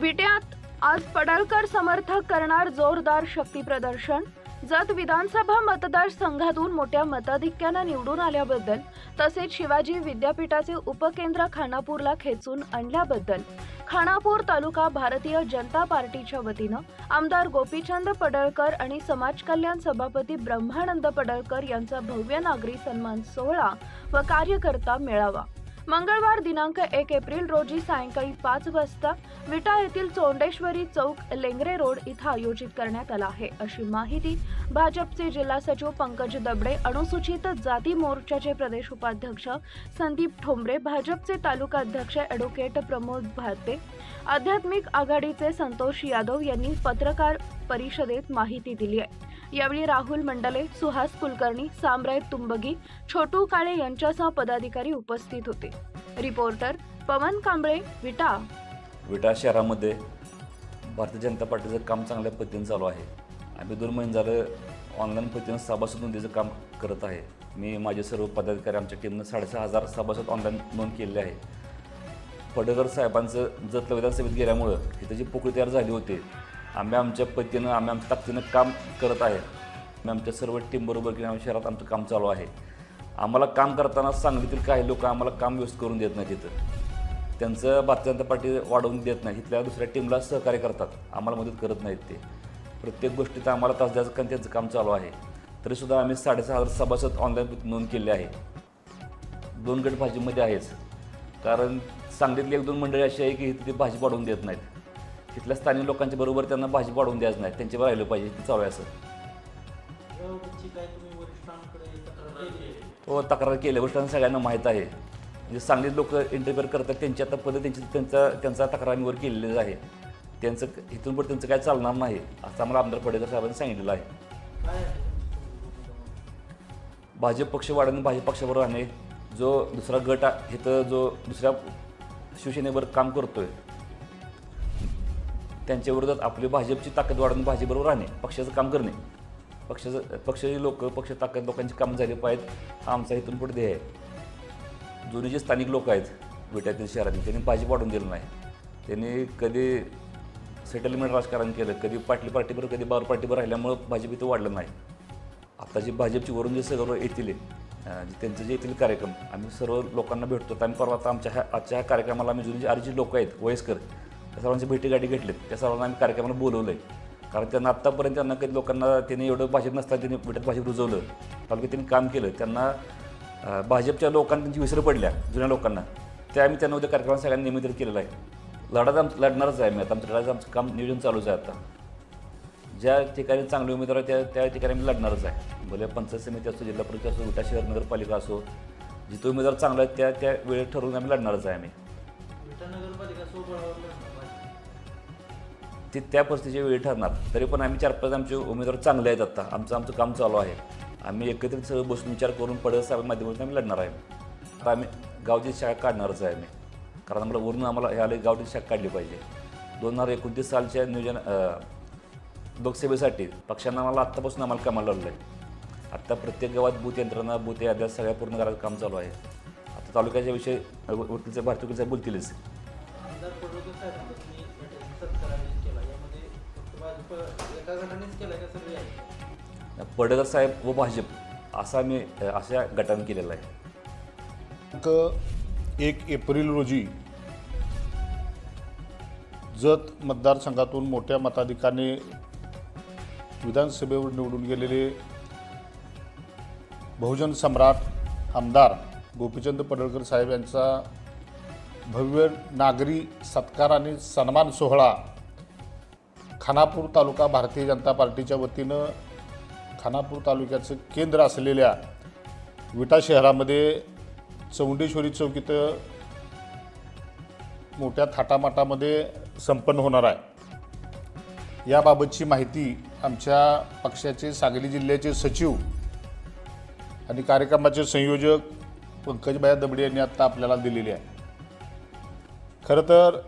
विट्यात आज पडळकर समर्थक करणार जोरदार शक्ती प्रदर्शन. जत विधानसभा मतदारसंघातून मोठ्या मताधिक्यानं निवडून आल्याबद्दल तसेच शिवाजी विद्यापीठाचे उपकेंद्र खानापूरला खेचून आणल्याबद्दल खानापूर तालुका भारतीय जनता पार्टीच्या वतीनं आमदार गोपीचंद पडळकर आणि समाज कल्याण सभापती ब्रह्मानंद पडळकर यांचा भव्य नागरी सन्मान सोहळा व कार्यकर्ता मेळावा मंगळवार दिनांक एक एप्रिल रोजी सायंकाळी पाच वाजता विटा येथील चोंडेश्वरी चौक लेंगरे रोड इथं आयोजित करण्यात आला आहे. अशी माहिती भाजपचे जिल्हा सचिव पंकज दबडे अनुसूचित जाती मोर्चाचे प्रदेश उपाध्यक्ष संदीप ठोंबरे भाजपचे तालुका अध्यक्ष ॲडव्होकेट प्रमोद भारते आध्यात्मिक आघाडीचे संतोष यादव यांनी पत्रकार परिषदेत माहिती दिली आहे. यावेळी राहुल मंडले सुहास कुलकर्णी सामराय तुंबगी छोटू काळे यांच्यासह पदाधिकारी उपस्थित होते. रिपोर्टर पवन कांबळे विटा. विटा शहरामध्ये भारतीय जनता पार्टीचं काम चांगल्या पद्धतीने चालू आहे. आम्ही दोन महिने झालं ऑनलाईन पद्धतीनं सभासद नोंदीचं काम करत आहे. मी माझे सर्व पदाधिकारी आमच्या टीमनं साडेसहा हजार सभासद ऑनलाईन नोंद केलेले आहे पडकर साहेबांचं जत विधानसभेत गेल्यामुळं इथं जी पोकळी तयार झाली होती आम्ही आमच्या पतीनं आम्ही आमच्या ताकदीनं काम करत आहे. आम्ही आमच्या सर्व टीमबरोबर की आमच्या शहरात आमचं काम चालू आहे. आम्हाला काम करताना सांगलीतील काही लोक आम्हाला काम व्यवस्थित करून देत नाहीत तिथं त्यांचं भारतीय जनता पार्टी वाढवून देत नाही इथल्या दुसऱ्या टीमला सहकार्य करतात. आम्हाला मदत करत नाहीत ते. प्रत्येक गोष्टीत आम्हाला तास द्यायचं कारण त्यांचं काम चालू आहे. तरीसुद्धा आम्ही साडेसहा हजार सभासद ऑनलाईन नोंद केले आहे. दोन गट भाजीमध्ये आहेच. कारण सांगलीतली एक दोन मंडळी अशी आहे की तिथे भाजी वाढवून देत नाहीत. तिथल्या स्थानिक लोकांच्या बरोबर त्यांना भाजी वाढवून द्यायचं नाही. त्यांच्यावर राहिलं पाहिजे ते चालू आहे असं. हो तक्रार केली. आहे? केल्या सगळ्यांना माहीत आहे. म्हणजे सांगलीत लोक इंटरफेअर करतात. त्यांची आता पद्धत त्यांची त्यांचा त्यांचा तक्रार आम्ही वर केलेली आहे. त्यांचं इथून पुढे त्यांचं काय चालणार नाही. असं आम्हाला आमदार पडेकर साहेबांनी सांगितलेलं आहे. भाजप पक्ष वाढवणे भाजप पक्षाबरोबर राहणे जो दुसरा गट आहे इथं जो दुसऱ्या शिवसेनेवर काम करतोय त्यांच्या विरोधात आपली भाजपची ताकद वाढवून भाजपबरोबर राहणे पक्षाचं काम करणे. पक्षाचं पक्षाची लोक पक्ष ताकद लोकांची काम झाली पाहिजेत हा आमचा इथून पुढे ध्येय आहे. जुने जे स्थानिक लोक आहेत विट्यातील शहरातील त्यांनी भाजप वाढून दिलं नाही. त्यांनी कधी सेटलमेंट राजकारण केलं कधी पाटली पार्टीवर कधी बार पार्टीवर राहिल्यामुळं भाजप इथं वाढलं नाही. आता जी भाजपची वरून जे सर्व येतील अं, जे त्यांचे जे येथील कार्यक्रम आम्ही सर्व लोकांना भेटतो. आम्ही परवा आता आमच्या ह्या आजच्या ह्या कार्यक्रमाला आम्ही जुनी जी आधी जे लोक आहेत वयस्कर त्या सर्वांची भेटीगाठी घेतलीत. त्या सर्वांना आम्ही कार्यक्रमाला बोलवलं आहे कारण त्यांना आत्तापर्यंत त्यांना कधी लोकांना त्यांनी एवढं भाषेत नसताना त्यांनी भेटत भाषेत रुजवलं. कारण की त्यांनी काम केलं. त्यांना भाजपच्या लोकांना त्यांची विसर पडल्या जुन्या लोकांना. त्या आम्ही त्यांना उद्या कार्यक्रमात सगळ्यांनी निमंत्रित केलेलं आहे. लढत आम लढणारच आहे आम्ही आता. आमचं लढायचं आमचं काम नियोजन चालूच आहे आता. ज्या ठिकाणी चांगले उमेदवार त्या त्या ठिकाणी आम्ही लढणारच आहे. भले पंचायत समिती असो जिल्हा परिषद असो विटा शहर नगरपालिका असो जिथे उमेदवार चांगला आहे त्या त्या वेळेत ठरवून आम्ही लढणारच आहे आम्ही. विटा नगरपालिका लढणार भाजप. ते त्या परिस्थितीच्या वेळी ठरणार. तरी पण आम्ही चार पाच आमचे उमेदवार चांगले आहेत आता. आमचं आमचं काम चालू आहे. आम्ही एकत्रित सगळं बसून विचार करून पडत साहेब माध्यमातून आम्ही लढणार आहे. आता आम्ही गावची शाळा काढणारच आहे आम्ही. कारण आम्हाला वरून आम्हाला ह्या गावची शाळा काढली पाहिजे. दोन हजार एकोणतीस सालच्या नियोजन अं, पक्षांना आम्हाला आत्तापासून आम्हाला कामाला लावलं आहे आत्ता प्रत्येक गावात बूथ यंत्रणा बूथ याद्या सगळ्या पूर्ण करायचं काम चालू आहे. तालुक्याच्या विषय वकीलचे भारतीय बोलतीलच. पडकर साहेब व भाजप असा अं, अशा गटाने केलेला आहे. एक एप्रिल रोजी जत मतदारसंघातून मोठ्या मताधिकाने विधानसभेवर निवडून गेलेले बहुजन सम्राट आमदार गोपीचंद पडळकर साहेब यांचा भव्य नागरी सत्कार आणि सन्मान सोहळा खानापूर तालुका भारतीय जनता पार्टीच्या वतीनं खानापूर तालुक्याचं केंद्र असलेल्या विटा शहरामध्ये चौंडेश्वरी चौक इथं मोठ्या थाटामाटामध्ये संपन्न होणार आहे. याबाबतची माहिती आमच्या पक्षाचे सांगली जिल्ह्याचे सचिव आणि कार्यक्रमाचे संयोजक पंकजबाया दबडे यांनी आत्ता आपल्याला दिलेली आहे. खरं तर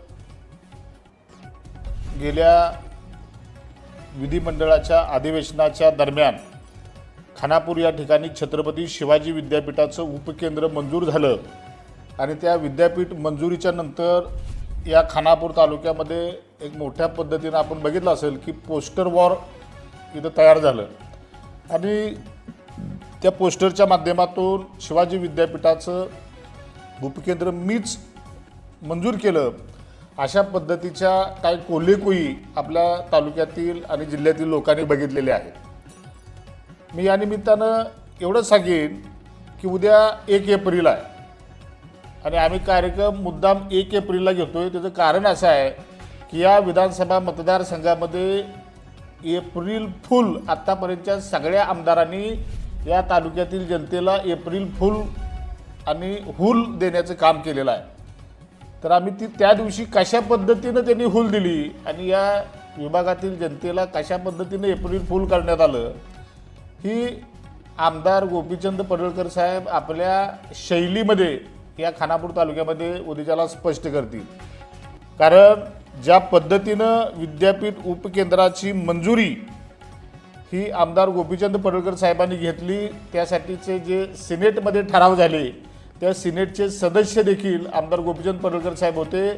गेल्या विधिमंडळाच्या अधिवेशनाच्या दरम्यान खानापूर या ठिकाणी छत्रपती शिवाजी विद्यापीठाचं उपकेंद्र मंजूर झालं आणि त्या विद्यापीठ मंजुरीच्या नंतर या खानापूर तालुक्यामध्ये एक मोठ्या पद्धतीनं आपण बघितलं असेल की पोस्टर वॉर इथं तयार झालं. आणि त्या पोस्टरच्या माध्यमातून शिवाजी विद्यापीठाचं उपकेंद्र मीच मंजूर केलं. अशा पद्धतीच्या काही कोल्हेकुई आपल्या तालुक्यातील आणि जिल्ह्यातील लोकांनी बघितलेले आहेत. मी या निमित्तानं एवढंच सांगेन की उद्या एक एप्रिल आहे. आणि आम्ही कार्यक्रम मुद्दाम एक एप्रिलला घेतो आहे त्याचं कारण असं आहे की या विधानसभा मतदारसंघामध्ये एप्रिल फुल आत्तापर्यंतच्या सगळ्या आमदारांनी या तालुक्यातील जनतेला एप्रिल फुल आणि हुल देण्याचं काम केलेलं आहे. तर आम्ही ती त्या दिवशी कशा पद्धतीनं त्यांनी हुल दिली आणि या विभागातील जनतेला कशा पद्धतीनं एप्रिल फुल करण्यात आलं ही आमदार गोपीचंद पडळकर साहेब आपल्या शैलीमध्ये या खानापूर तालुक्यामध्ये उद्याला स्पष्ट करतील. कारण ज्या पद्धतीनं विद्यापीठ उपकेंद्राची मंजुरी ही आमदार गोपीचंद पडळकर साहेबांनी घेतली. त्यासाठीचे जे सिनेटमध्ये ठराव झाले त्या सिनेटचे सदस्य देखील आमदार गोपीचंद पडळकर साहेब होते.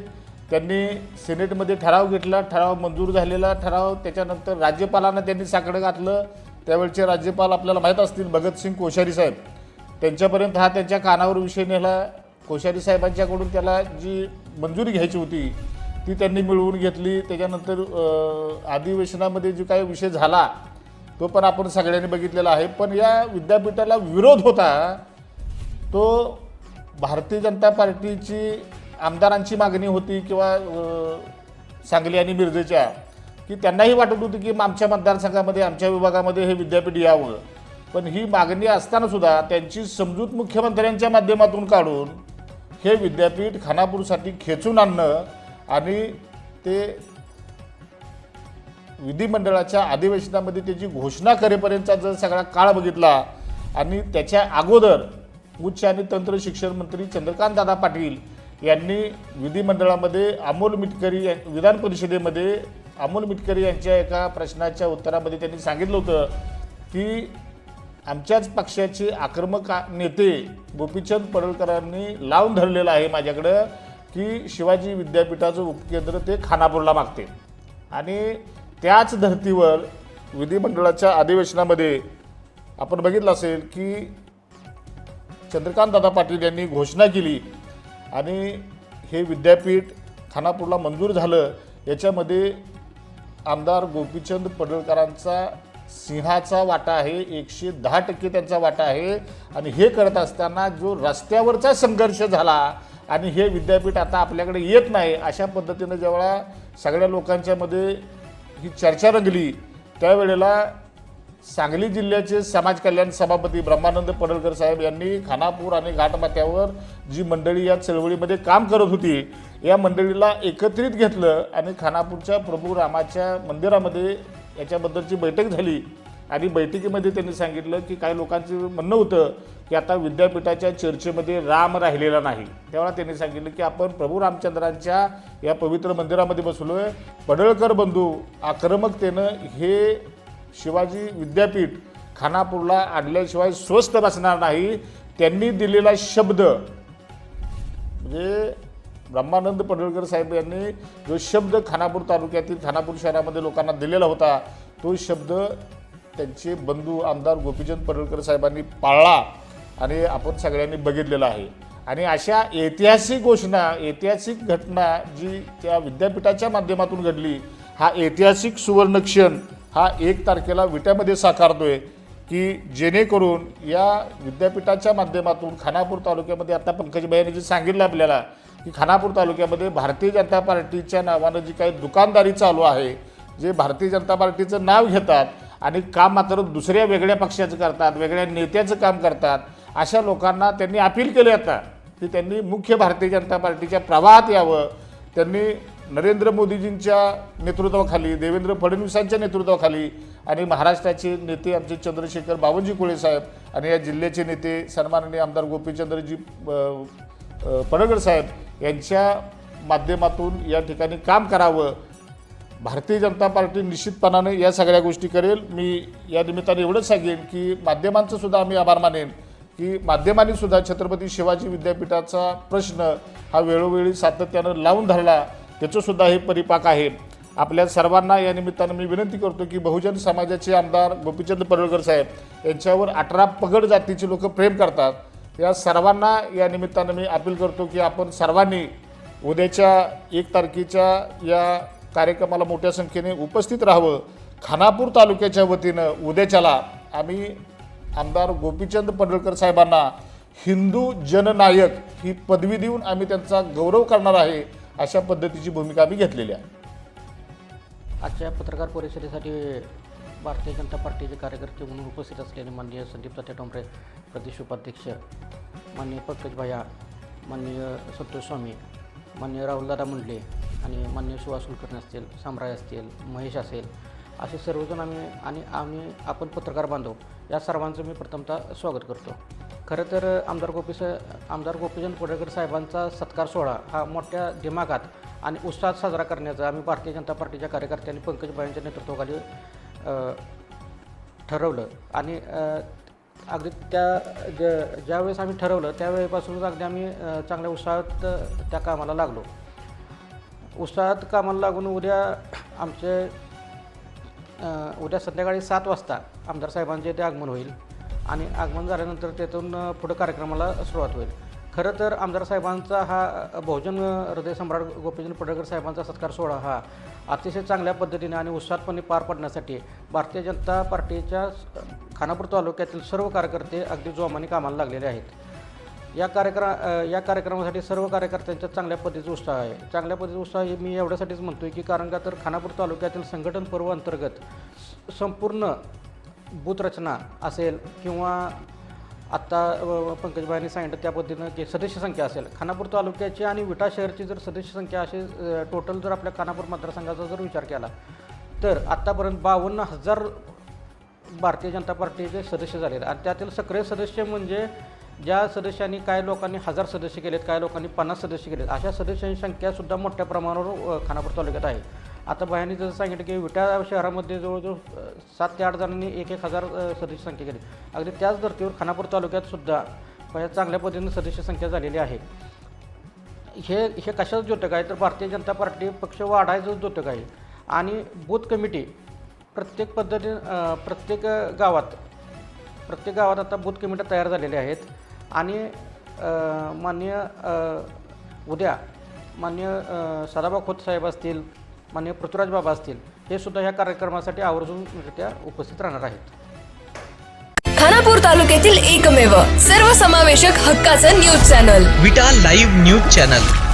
त्यांनी सिनेटमध्ये ठराव घेतला. ठराव मंजूर झालेला ठराव. त्याच्यानंतर राज्यपालांना त्यांनी साकडं घातलं. त्यावेळचे राज्यपाल आपल्याला माहीत असतील भगतसिंग कोश्यारी साहेब. त्यांच्यापर्यंत हा त्यांच्या कानावर विषय नेला. कोश्यारी साहेबांच्याकडून त्याला जी मंजुरी घ्यायची होती ती त्यांनी मिळवून घेतली. त्याच्यानंतर अधिवेशनामध्ये जो काही विषय झाला तो पण आपण सगळ्यांनी बघितलेला आहे. पण या विद्यापीठाला विरोध होता तो भारतीय जनता पार्टीची आमदारांची मागणी होती किंवा सांगली आणि मिरजेच्या की त्यांनाही वाटत होती की आमच्या मतदारसंघामध्ये आमच्या विभागामध्ये हे विद्यापीठ यावं. पण ही मागणी असतानासुद्धा त्यांची समजूत मुख्यमंत्र्यांच्या माध्यमातून काढून हे विद्यापीठ खानापूरसाठी खेचून आणणं आणि ते विधिमंडळाच्या अधिवेशनामध्ये त्याची घोषणा करेपर्यंतचा जर सगळा काळ बघितला आणि त्याच्या अगोदर उच्च आणि तंत्र शिक्षण मंत्री चंद्रकांत दादा पाटील यांनी विधिमंडळामध्ये अमोल मिटकरी या- विधान परिषदेमध्ये अमोल मिटकरी यांच्या एका प्रश्नाच्या उत्तरामध्ये त्यांनी सांगितलं होतं की आमच्याच पक्षाचे आक्रमक नेते गोपीचंद पडळकरांनी लावून धरलेलं आहे माझ्याकडं की शिवाजी विद्यापीठाचं उपकेंद्र ते खानापूरला मागते. आणि त्याच धर्तीवर विधिमंडळाच्या अधिवेशनामध्ये आपण बघितलं असेल की चंद्रकांत दादा पाटील यांनी घोषणा केली आणि हे विद्यापीठ खानापूरला मंजूर झालं. याच्यामध्ये आमदार गोपीचंद पडळकरांचा सिंहाचा वाटा आहे एकशे दहा टक्के त्यांचा वाटा आहे आणि हे करत असताना जो रस्त्यावरचा संघर्ष झाला आणि हे विद्यापीठ आता आपल्याकडे येत नाही अशा पद्धतीनं जेव्हा सगळ्या लोकांच्यामध्ये ही चर्चा रंगली. त्यावेळेला सांगली जिल्ह्याचे समाज कल्याण सभापती ब्रह्मानंद पडळकर साहेब यांनी खानापूर आणि घाटमाथ्यावर जी मंडळी या चळवळीमध्ये काम करत होती या मंडळीला एकत्रित घेतलं आणि खानापूरच्या प्रभू रामाच्या मंदिरामध्ये याच्याबद्दलची बैठक झाली. आणि बैठकीमध्ये त्यांनी सांगितलं की काही लोकांचं म्हणणं होतं की आता विद्यापीठाच्या चर्चेमध्ये राम राहिलेला नाही. तेव्हा त्यांनी सांगितलं की आपण प्रभू रामचंद्रांच्या या पवित्र मंदिरामध्ये बसलो आहे पडळकर बंधू आक्रमकतेनं हे शिवाजी विद्यापीठ खानापूरला आणल्याशिवाय स्वस्त बसणार नाही. त्यांनी दिलेला शब्द म्हणजे ब्रह्मानंद पडळकर साहेब यांनी जो शब्द खानापूर तालुक्यातील खानापूर शहरामध्ये लोकांना दिलेला होता तो शब्द त्यांचे बंधू आमदार गोपीचंद पडळकर साहेबांनी पाळला आणि आपण सगळ्यांनी बघितलेलं आहे. आणि अशा ऐतिहासिक घोषणा ऐतिहासिक घटना जी त्या विद्यापीठाच्या माध्यमातून घडली हा ऐतिहासिक सुवर्णक्षण हा एक तारखेला विट्यामध्ये साकारतोय की जेणेकरून या विद्यापीठाच्या माध्यमातून खानापूर तालुक्यामध्ये आता पंकजबाईने जे सांगितलं आपल्याला की खानापूर तालुक्यामध्ये भारतीय जनता पार्टीच्या नावानं जी काही दुकानदारी चालू आहे जे भारतीय जनता पार्टीचं नाव घेतात आणि काम मात्र दुसऱ्या वेगळ्या पक्षाचं करतात वेगळ्या नेत्याचं काम करतात. अशा लोकांना त्यांनी अपील केले आता की त्यांनी मुख्य भारतीय जनता पार्टीच्या प्रवाहात यावं. त्यांनी नरेंद्र मोदीजींच्या नेतृत्वाखाली देवेंद्र फडणवीसांच्या नेतृत्वाखाली आणि महाराष्ट्राचे नेते आमचे चंद्रशेखर बावनजी कुळे साहेब आणि या जिल्ह्याचे नेते सन्माननीय आमदार गोपीचंद्रजी अ, पडळकर साहेब यांच्या माध्यमातून या ठिकाणी काम करावं. भारतीय जनता पार्टी निश्चितपणाने या सगळ्या गोष्टी करेल. मी या निमित्ताने एवढंच सांगेन की माध्यमांचं सुद्धा आम्ही आभार मानेन की माध्यमांनी सुद्धा छत्रपती शिवाजी विद्यापीठाचा प्रश्न हा वेळोवेळी सातत्यानं लावून धरला. त्याचं सुद्धा हे परिपाक आहे. आपल्या सर्वांना या निमित्तानं मी विनंती करतो की बहुजन समाजाचे आमदार गोपीचंद पडळकर साहेब यांच्यावर अठरा पगड जातीचे लोक प्रेम करतात. या सर्वांना या निमित्तानं मी अपील करतो की आपण सर्वांनी उद्याच्या एक तारखेच्या या कार्यक्रमाला मोठ्या संख्येने उपस्थित राहावं. खानापूर तालुक्याच्या वतीनं उद्याच्याला आम्ही आमदार गोपीचंद पडळकर साहेबांना हिंदू जननायक ही पदवी देऊन आम्ही त्यांचा गौरव करणार आहे अशा पद्धतीची भूमिका आम्ही घेतलेली आहे. आजच्या पत्रकार परिषदेसाठी भारतीय जनता पार्टीचे कार्यकर्ते म्हणून उपस्थित असलेले माननीय संदीप तात्या टोंबरे प्रदेश उपाध्यक्ष माननीय पंकज भैया माननीय सतोष स्वामी माननीय राहुलदादा मुंडले आणि माननीय सुहास कुलकर्णी असतील साम्राय असतील महेश असेल असे सर्वजण आम्ही आणि आम्ही आपण पत्रकार बांधव या सर्वांचं मी प्रथमतः स्वागत करतो. खरं तर आमदार गोपी आमदार गोपीचंद कोडेकर साहेबांचा सत्कार सोहळा हा मोठ्या दिमागात आणि उत्साहात साजरा करण्याचा आम्ही भारतीय जनता पार्टीच्या कार्यकर्त्यांनी पंकजबाईंच्या नेतृत्वाखाली ठरवलं. आणि अगदी त्या ज- ज्यावेळेस आम्ही ठरवलं त्यावेळेपासूनच अगदी आम्ही चांगल्या उत्साहात त्या कामाला लागलो. उत्साहात कामाला लागून उद्या आमचे उद्या संध्याकाळी सात वाजता आमदार साहेबांचे ते आगमन होईल आणि आगमन झाल्यानंतर तेथून पुढं कार्यक्रमाला सुरुवात होईल. खरं तर आमदार साहेबांचा हा बहुजन हृदय सम्राट गोपीचंद पडळकर साहेबांचा सत्कार सोहळा हा अतिशय चांगल्या पद्धतीने आणि उत्साहपणे पार पडण्यासाठी भारतीय जनता पार्टीच्या खानापूर तालुक्यातील सर्व कार्यकर्ते अगदी जोमाने कामाला लागलेले आहेत. या कार्यक्रमा या कार्यक्रमासाठी सर्व कार्यकर्त्यांच्या चांगल्या पद्धतीचा उत्साह आहे. चांगल्या पद्धतीचा उत्साह हे मी एवढ्यासाठीच म्हणतो आहे की कारण का तर खानापूर तालुक्यातील संघटन पर्व अंतर्गत संपूर्ण बूथरचना असेल किंवा आत्ता पंकजभाईंनी सांगितलं त्या पद्धतीनं की सदस्य संख्या असेल. खानापूर तालुक्याची आणि विटा शहरची जर सदस्य संख्या अशी टोटल जर आपल्या खानापूर मतदारसंघाचा जर विचार केला तर आत्तापर्यंत बावन्न हजार भारतीय जनता पार्टीचे सदस्य झालेत. आणि त्यातील सक्रिय सदस्य म्हणजे ज्या सदस्यांनी काय लोकांनी हजार सदस्य केलेत काय लोकांनी पन्नास सदस्य केलेत अशा सदस्यांची संख्यासुद्धा मोठ्या प्रमाणावर खानापूर तालुक्यात आहे. आता बायांनी जसं सांगितलं की विटा शहरामध्ये जवळजवळ सात ते आठ जणांनी एक एक हजार सदस्य संख्या केली. अगदी त्याच धर्तीवर खानापूर तालुक्यात सुद्धा चांगल्या पद्धतीने सदस्य संख्या झालेली आहे. हे हे कशाचं द्योतक आहे? तर भारतीय जनता पार्टी पक्ष वाढायचं द्योतक आहे. आणि बूथ कमिटी प्रत्येक पद्धतीने प्रत्येक गावात प्रत्येक गावात आता बूथ कमिट्या तयार झालेल्या आहेत. आणि अं, उद्या माननीय अं, सदाभाऊ खोत साहेब असतील माननीय पृथ्वीराज बाबा असतील हे सुद्धा ह्या कार्यक्रमासाठी आवर्जूनरित्या उपस्थित राहणार आहेत. खानापूर तालुक्यातील एकमेव सर्वसमावेशक हक्काचं news channel. Vita live news channel.